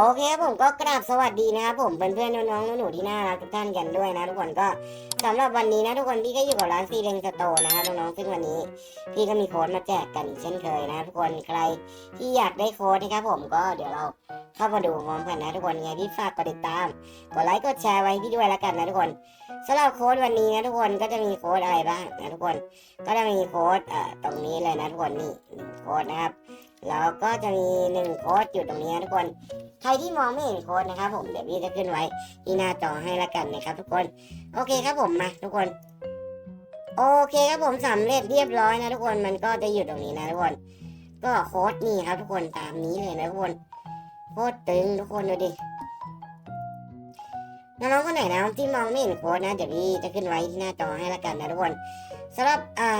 โอเคครับผมก็กราบสวัสดีนะครับผมเพื่อนๆน้องๆหนูๆที่น่ารักทุกท่านกันด้วยนะทุกคนก็สำหรับวันนี้นะทุกคนพี่ก็อยู่กับร้านซีเรนสโตนะครับน้องๆซึ่งวันนี้พี่ก็มีโค้ดมาแจกกันอีกเช่นเคยนะทุกคนใครที่อยากได้โค้ดนะครับผมก็เดี๋ยวเราเข้ามาดูพร้อมกันนะทุกคนยังไงพี่ฝากกดติดตามกดไลค์กดแชร์ไว้พี่ด้วยแล้วกันนะทุกคนสำหรับโค้ดวันนี้นะทุกคนก็จะมีโค้ดอะไรบ้างนะทุกคนก็จะมีโค้ดตรงนี้เลยนะทุกคนนี่หนึ่งโค้ดนะครับ แล้วก็จะมีหนึ่งโค้ดอยู่ตรงนี้นะทุกคน ใครที่มองไม่เห็นโค้ดนะครับผมเดี๋ยวพี่จะขึ้นไว้ที่หน้าจอให้ละกันนะครับ ทุกคน โอเคครับผมมาทุกคน โอเคครับผมสำเร็จเรียบร้อยนะทุกคนมันก็จะอยู่ตรงนี้นะทุกคน ก็โค้ดนี่ครับทุกคนตามนี้เลยนะทุกคนโคตรตึงทุกคนดูดิน้องๆคนไหนนะที่มองไม่เห็นโค้ดนะเดี๋ยวพี่จะขึ้นไว้ที่หน้าจอให้ละกันนะทุกคนสำหรับอ่า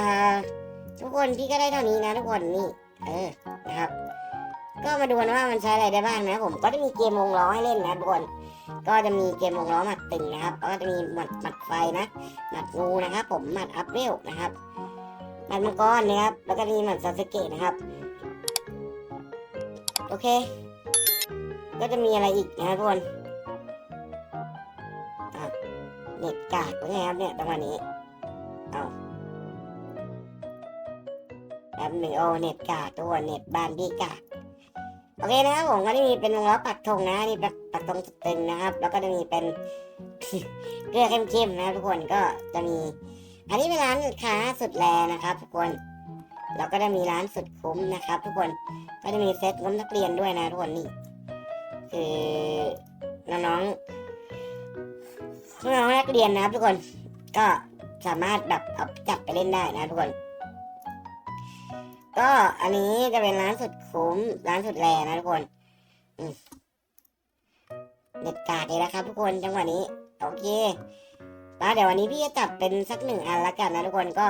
ทุกคนพี่ก็ได้เท่านี้นะทุกคนนี่เออ นะครับ ก็มาดูกันว่ามันใช้อะไรได้บ้างนะผมก็จะมีเกมวงล้อให้เล่นนะทุกคนก็จะมีเกมวงล้อหมัดตึงนะครับ ก็จะมีหมัดหมัดไฟนะหมัดงูนะครับ ผมหมัดอัพเวลนะครับหมัดมังกรนะครับ แล้วก็มีหมัดซาสึเกะนะครับ โอเค ก็จะมีอะไรอีกนะทุกคนเน็ตกากเป็นไงครับเนี่ยประมาณนี้เอา แบบหนึ่งโอเน็ตกากทุกคนเน็ตบานพี่กาโอเคนะครับผมก็จะมีเป็นวงล้อปักธงนะนี่ปักปักธงตึงนะครับ แล้วก็จะมีเป็นเกลือเข้มๆนะทุกคนก็จะมี อันนี้เป็นร้านค้าสุดแลนะครับ ทุกคนแล้วก็จะมีร้านสุดคุ้มนะครับ ทุกคนก็จะมีเซ็ตงบนักเรียนด้วยนะทุกคนนี่คือน้องๆน้องนักเรียนนะครับทุกคนก็สามารถแบบเอาจับไปเล่นได้นะทุกคน ก็อันนี้จะเป็นร้านสุดคุ้มร้านสุดแรงนะทุกคนเด็ดขาดเลยนะครับ ทุกคนจังหวะนี้ โอเคแล้วเดี๋ยววันนี้พี่จะจัดเป็นสักหนึ่งอันละกันนะทุกคนก็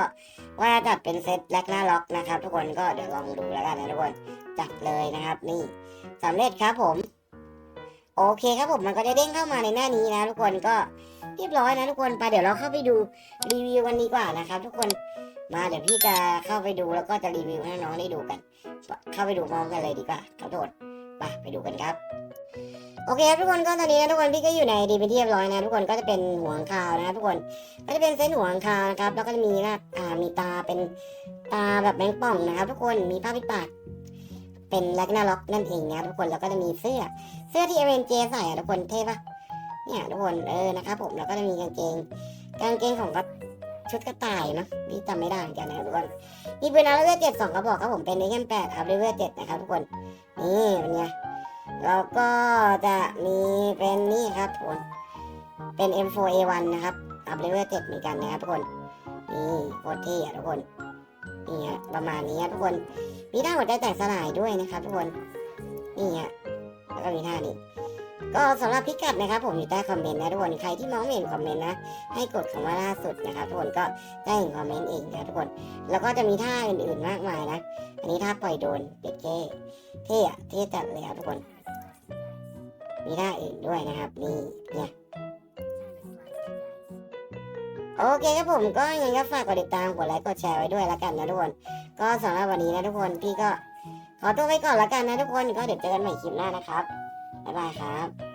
ว่าจัดเป็นเซตแลกหน้าล็อกนะครับ ทุกคนก็เดี๋ยวลองดูแล้วกันนะทุกคนจัดเลยนะครับ นี่สำเร็จครับผม โอเคครับผมมันก็จะเด้งเข้ามาในหน้านี้นะ ทุกคนก็เรียบร้อยนะทุกคนไปเดี๋ยวเราเข้าไปดูรีวิวกันดีกว่านะครับ ทุกคน มาเดี๋ยวพี่จะเข้าไปดูแล้วก็จะรีวิวให้น้องได้ดูกัน เข้าไปดูพร้อมกันเลยดีกว่าขอโทษไปไปดูกันครับ โอเคครับทุกคนก็ตอนนี้นะทุกคนพี่ก็อยู่ในดีเป็นที่เรียบร้อยนะทุกคนก็จะเป็นหัวข้างคาวนะทุกคนก็จะเป็นเส้นหัวข้างคาวนะครับแล้วก็จะมีน้าอ่ามีตาเป็นตาแบบแมงป่องนะครับ ทุกคนมีผ้าปิดปากเป็นแลกหน้าล็อกนั่นเองนะทุกคนแล้วก็จะมีเสื้อเสื้อที่เอเวนเจใส่อะทุกคนเท่ปะเนี่ยทุกคนเออนะครับผมแล้วก็จะมีกางเกง กางเกงของก็ ชุดกระต่ายนะพี่จำไม่ได้เหมือนกันนะครับทุกคนมีปืนอาร์เวอร์เจ็ดสองกระบอกครับผมเป็นเอ็มแปดอาร์เวอร์เจ็ดนะครับทุกคนนี่เป็นไงแล้วก็จะมีเป็นนี่ครับทุกคนเป็น M4A1 นะครับอาร์เวอร์เจ็ดเหมือนกันนะครับทุกคนนี่โคตรเท่ทุกคนนี่ฮะประมาณนี้ครับทุกคนมีท่าหัวใจแตกสลายด้วยนะครับทุกคนนี่ฮะแล้วก็มีท่านี้ ก็สำหรับพิกัดนะครับ ผมอยู่ใต้คอมเมนต์นะทุกคนใครที่มองไม่เห็นคอมเมนต์นะ ให้กดคำว่าล่าสุดนะครับทุกคนก็ได้เห็นคอมเมนต์เองนะทุกคน แล้วก็จะมีท่าอื่นๆมากมายนะ อันนี้ท่าปล่อยโดนเด็ดเท่เท่อะเท่จัดเลยครับทุกคน มีท่าอื่นด้วยนะครับนี่เนี่ยโอเคครับผมก็ยังไงก็ฝากกดติดตามกดไลค์กดแชร์ไว้ด้วยละกันนะทุกคน ก็สำหรับวันนี้นะทุกคนพี่ก็ขอตัวไปก่อนละกันนะทุกคนก็เดี๋ยวเจอกันใหม่คลิปหน้านะครับ บ๊ายบายครับ